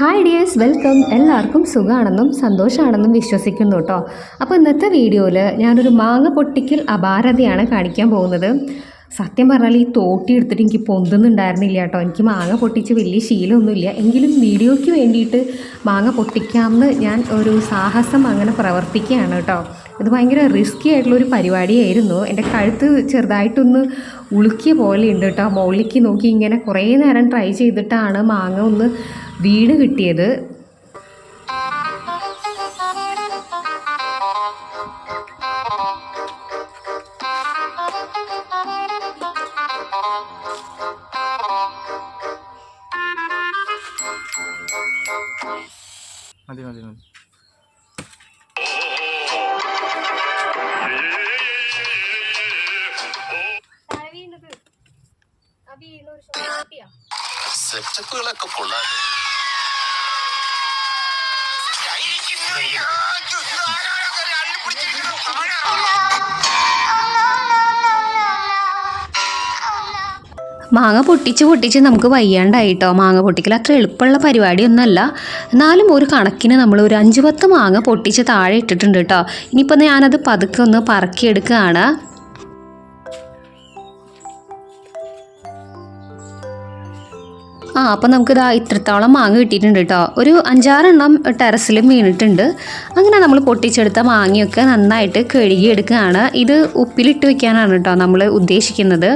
Hi dears welcome എല്ലാവർക്കും സുഖമാണെന്നും സന്തോഷമാണെന്നും വിശ്വസിക്കുന്നു കേട്ടോ അപ്പോൾ ഇന്നത്തെ വീഡിയോയിൽ ഞാനൊരു മാങ്ങ പൊട്ടിക്കൽ അപാരതയാണ് കാണിക്കാൻ പോകുന്നത്. സത്യം പറഞ്ഞാൽ ഈ തോട്ടി എടുത്തിട്ട് എനിക്ക് പൊന്തുന്നുണ്ടായിരുന്നില്ല കേട്ടോ. എനിക്ക് മാങ്ങ പൊട്ടിച്ച് വലിയ ശീലമൊന്നുമില്ല. എങ്കിലും വീഡിയോയ്ക്ക് വേണ്ടിയിട്ട് മാങ്ങ പൊട്ടിക്കാമെന്ന് ഞാൻ ഒരു സാഹസം അങ്ങനെ പ്രവർത്തിക്കുകയാണ് കേട്ടോ. ഇത് ഭയങ്കര റിസ്ക്കി ആയിട്ടുള്ളൊരു പരിപാടിയായിരുന്നു. എന്റെ കഴുത്ത് ചെറുതായിട്ടൊന്ന് ഉളുക്കിയ പോലെ ഉണ്ട് കേട്ടോ. മുകളിലേക്ക് നോക്കി ഇങ്ങനെ കുറേ നേരം ട്രൈ ചെയ്തിട്ടാണ് മാങ്ങ ഒന്ന് വീട് കിട്ടിയത്. സെറ്റപ്പുകളൊക്കെ കൊള്ളാം മാങ്ങ പൊട്ടിച്ച് പൊട്ടിച്ച് നമുക്ക് വയ്യാണ്ടായിട്ടോ. മാങ്ങ പൊട്ടിക്കൽ അത്ര എളുപ്പമുള്ള പരിപാടിയൊന്നുമല്ല. എന്നാലും ഒരു കണക്കിന് നമ്മൾ ഒരു അഞ്ച് പത്ത് മാങ്ങ പൊട്ടിച്ച് താഴെ ഇട്ടിട്ടുണ്ട് കേട്ടോ. ഇനിയിപ്പോൾ ഞാനത് പതുക്കെ ഒന്ന് പറക്കിയെടുക്കുകയാണ്. ആ അപ്പം നമുക്കിതാ ഇത്രത്തോളം മാങ്ങ കിട്ടിയിട്ടുണ്ട് കേട്ടോ. ഒരു അഞ്ചാറെണ്ണം ടെറസിലും വീണിട്ടുണ്ട്. അങ്ങനെ നമ്മൾ പൊട്ടിച്ചെടുത്ത മാങ്ങയൊക്കെ നന്നായിട്ട് കഴുകിയെടുക്കുകയാണ്. ഇത് ഉപ്പിലിട്ട് വെക്കാനാണ് കേട്ടോ നമ്മൾ ഉദ്ദേശിക്കുന്നത്.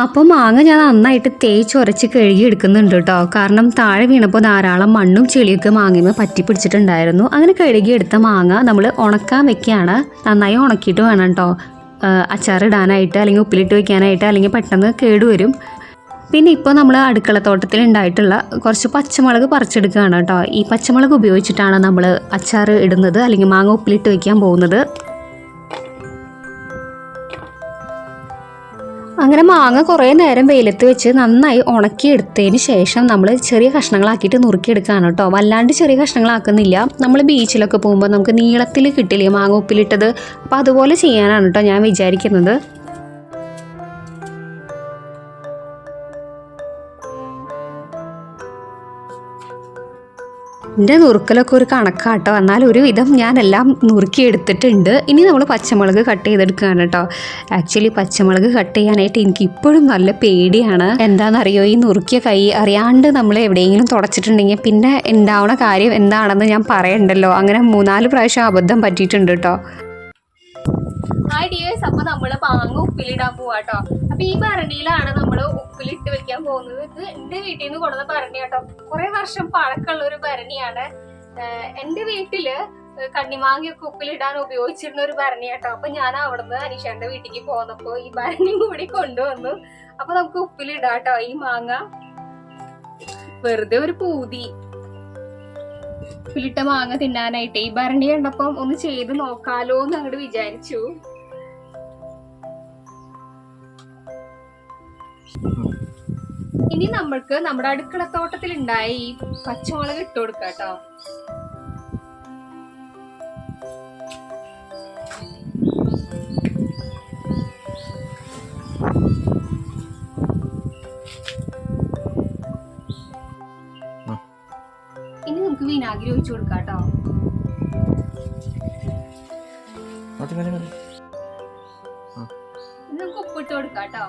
അപ്പോൾ മാങ്ങ ഞാൻ നന്നായിട്ട് തേച്ച് ഉരച്ച് കഴുകി എടുക്കുന്നുണ്ട് കേട്ടോ. കാരണം താഴെ വീണപ്പോൾ ധാരാളം മണ്ണും ചെളിയൊക്കെ മാങ്ങയുമ്പോൾ പറ്റി പിടിച്ചിട്ടുണ്ടായിരുന്നു. അങ്ങനെ കഴുകിയെടുത്ത മാങ്ങ നമ്മൾ ഉണക്കാൻ വെക്കുകയാണ്. നന്നായി ഉണക്കിയിട്ട് വേണം കേട്ടോ. അച്ചാറിടാനായിട്ട് അല്ലെങ്കിൽ ഉപ്പിലിട്ട് വെക്കാനായിട്ട് അല്ലെങ്കിൽ പെട്ടെന്ന് കേടുവരും പിന്നെ ഇപ്പോൾ നമ്മൾ അടുക്കളത്തോട്ടത്തിൽ ഉണ്ടായിട്ടുള്ള കുറച്ച് പച്ചമുളക് പറിച്ചെടുക്കുകയാണ് കേട്ടോ. ഈ പച്ചമുളക് ഉപയോഗിച്ചിട്ടാണ് നമ്മൾ അച്ചാർ ഇടുന്നത് അല്ലെങ്കിൽ മാങ്ങ ഉപ്പിലിട്ട് വെക്കാൻ പോകുന്നത്. അങ്ങനെ മാങ്ങ കുറേ നേരം വെയിലത്ത് വെച്ച് നന്നായി ഉണക്കിയെടുത്തതിന് ശേഷം നമ്മൾ ചെറിയ കഷ്ണങ്ങളാക്കിയിട്ട് നുറുക്കിയെടുക്കുകയാണ് കേട്ടോ. വല്ലാണ്ട് ചെറിയ കഷ്ണങ്ങളാക്കുന്നില്ല. നമ്മൾ ബീച്ചിലൊക്കെ പോകുമ്പോൾ നമുക്ക് നീളത്തിൽ കിട്ടില്ലേ മാങ്ങ ഉപ്പിലിട്ടത്? അപ്പോൾ അതുപോലെ ചെയ്യാനാണ് കേട്ടോ ഞാൻ വിചാരിക്കുന്നത്. എന്റെ നുറുക്കലൊക്കെ ഒരു കണക്കാട്ടോ. എന്നാൽ ഒരുവിധം ഞാനെല്ലാം നുറുക്കി എടുത്തിട്ടുണ്ട് ഇനി നമ്മൾ പച്ചമുളക് കട്ട് ചെയ്തെടുക്കുകയാണ് കേട്ടോ. ആക്ച്വലി പച്ചമുളക് കട്ട് ചെയ്യാനായിട്ട് എനിക്ക് ഇപ്പോഴും നല്ല പേടിയാണ്. എന്താണെന്നറിയോ? ഈ നുറുക്കിയ കൈ അറിയാണ്ട് നമ്മൾ എവിടെയെങ്കിലും തുടച്ചിട്ടുണ്ടെങ്കിൽ പിന്നെ ഉണ്ടാവണ കാര്യം എന്താണെന്ന് ഞാൻ പറയണ്ടല്ലോ. അങ്ങനെ മൂന്നാൽ പ്രാവശ്യം അബദ്ധം പറ്റിയിട്ടുണ്ട് കേട്ടോ. ഹായ് ഡിയേഴ്സ് അപ്പൊ നമ്മൾ മാങ്ങ ഉപ്പിലിടാൻ പോവാട്ടോ. അപ്പൊ ഈ ഭരണിയിലാണ് നമ്മൾ ഉപ്പിലിട്ട് വെക്കാൻ പോകുന്നത്. ഇത് എന്റെ വീട്ടിൽ നിന്ന് കൊണ്ടുവന്ന ഭരണി കേട്ടോ കുറെ വർഷം പഴക്കമുള്ള ഒരു ഭരണിയാണ്. എന്റെ വീട്ടിൽ കണ്ണിമാങ്ങയൊക്കെ ഉപ്പിലിടാൻ ഉപയോഗിച്ചിരുന്ന ഒരു ഭരണി കേട്ടോ അപ്പൊ ഞാൻ അവിടുന്ന് അനീഷാന്റെ വീട്ടിലേക്ക് പോന്നപ്പോ ഈ ഭരണി കൂടി കൊണ്ടുവന്നു. അപ്പൊ നമുക്ക് ഉപ്പിലിടാട്ടോ ഈ മാങ്ങ. വെറുതെ ഒരു പൂതി. ഉപ്പിലിട്ട മാങ്ങ തിന്നാനായിട്ട്. ഈ ഭരണി കണ്ടപ്പം ഒന്ന് ചെയ്ത് നോക്കാലോ എന്ന് അങ്ങോട്ട് വിചാരിച്ചു. ഇനി നമ്മൾക്ക് നമ്മുടെ അടുക്കളത്തോട്ടത്തിൽ ഉണ്ടായ ഈ പച്ചമുളക് ഇട്ട് കൊടുക്കാം കേട്ടോ വിനാഗിരി ഒഴിച്ചു കൊടുക്കാം കേട്ടോ. നമുക്ക് ഉപ്പിട്ട് കൊടുക്കാം കേട്ടോ.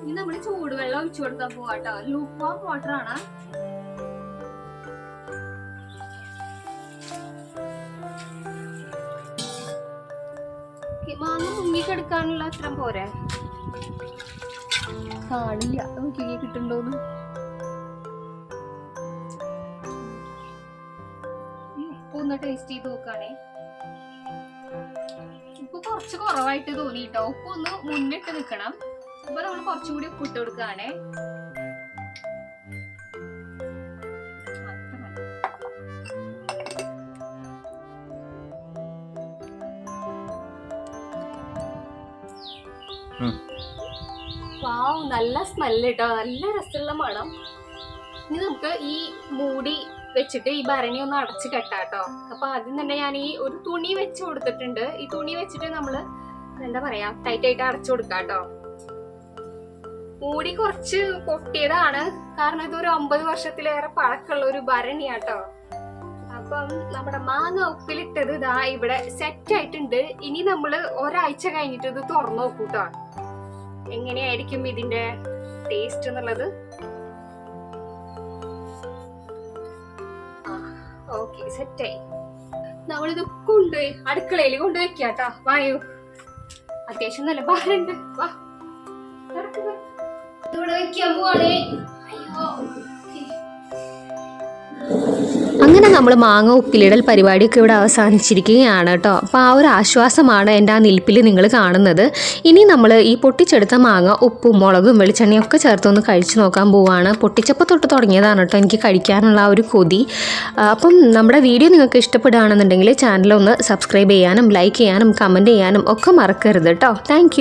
ഇനി നമ്മൾ ചൂടുവെള്ളം ഒഴിച്ചു കൊടുക്കാൻ പോവാട്ടോ ലൂപ്പ് വാട്ടർ ആണ് മാങ്ങ മുങ്ങിക്കെടുക്കാനുള്ള അത്രം പോരെ? കാണില്ല നോക്കി കിട്ടുണ്ടോന്ന്. ഉപ്പൊന്ന് ഉപ്പ് ഒന്ന് ടേസ്റ്റ് ചെയ്ത് നോക്കാണേ. ഉപ്പ് കുറച്ച് കുറവായിട്ട് തോന്നി കേട്ടോ ഉപ്പ് മുന്നിട്ട് നിൽക്കണം അപ്പൊ നമ്മൾ കുറച്ചും കൂടി ഉപ്പ് ഇട്ട് കൊടുക്കുകയാണേ നല്ല സ്മെല്ല് കേട്ടോ നല്ല രസമുള്ള മണം. ഇനി നമുക്ക് ഈ മൂടി വെച്ചിട്ട് ഈ ഭരണി ഒന്ന് അടച്ച് കെട്ടാട്ടോ. അപ്പൊ ആദ്യം തന്നെ ഞാൻ ഈ ഒരു തുണി വെച്ച് കൊടുത്തിട്ടുണ്ട്. ഈ തുണി വെച്ചിട്ട് നമ്മൾ എന്താ പറയാ ടൈറ്റ് ആയിട്ട് അടച്ചു കൊടുക്കാട്ടോ. മൂടി കുറച്ച് പൊട്ടിയതാണ്. കാരണം ഇത് ഒരു ഒമ്പത് വർഷത്തിലേറെ പഴക്കമുള്ള ഒരു ഭരണിയാട്ടോ. അപ്പം നമ്മുടെ മാങ്ങ ഉപ്പിലിട്ടത് ഇതാ ഇവിടെ സെറ്റ് ആയിട്ടുണ്ട്. ഇനി നമ്മൾ ഒരാഴ്ച കഴിഞ്ഞിട്ട് ഇത് തുറന്നു നോക്കൂട്ടോ. എങ്ങനെയായിരിക്കും ഇതിന്റെ ടേസ്റ്റ് എന്നുള്ളത്? ഓക്കെ സെറ്റായി നമ്മളിത് കൊണ്ടുപോയി അടുക്കളയിൽ കൊണ്ടുപോയി വെക്കാട്ടോ വായു. അത്യാവശ്യം നല്ല നടക്ക് വാ. ഇവിടെ വെക്കാൻ പോവാണേ. അയ്യോ. അങ്ങനെ നമ്മൾ മാങ്ങ ഉപ്പിലിടൽ പരിപാടിയൊക്കെ ഇവിടെ അവസാനിച്ചിരിക്കുകയാണ് കേട്ടോ. അപ്പോൾ ആ ഒരു ആശ്വാസമാണ് എന്റെ ആ നിൽപ്പിൽ നിങ്ങൾ കാണുന്നത്. ഇനി നമ്മൾ ഈ പൊട്ടിച്ചെടുത്ത മാങ്ങ ഉപ്പും മുളകും വെളിച്ചെണ്ണയും ഒക്കെ ചേർത്തൊന്ന് കഴിച്ചു നോക്കാൻ പോവുകയാണ് പൊട്ടിച്ചപ്പോൾ തൊട്ട് തുടങ്ങിയതാണ് കേട്ടോ എനിക്ക് കഴിക്കാനുള്ള ആ ഒരു കൊതി. അപ്പം നമ്മുടെ വീഡിയോ നിങ്ങൾക്ക് ഇഷ്ടപ്പെടുകയാണെന്നുണ്ടെങ്കിൽ ചാനലൊന്ന് സബ്സ്ക്രൈബ് ചെയ്യാനും ലൈക്ക് ചെയ്യാനും കമന്റ് ചെയ്യാനും ഒക്കെ മറക്കരുത് കേട്ടോ. Thank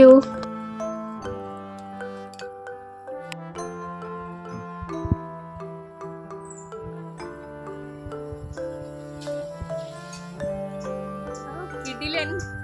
legend.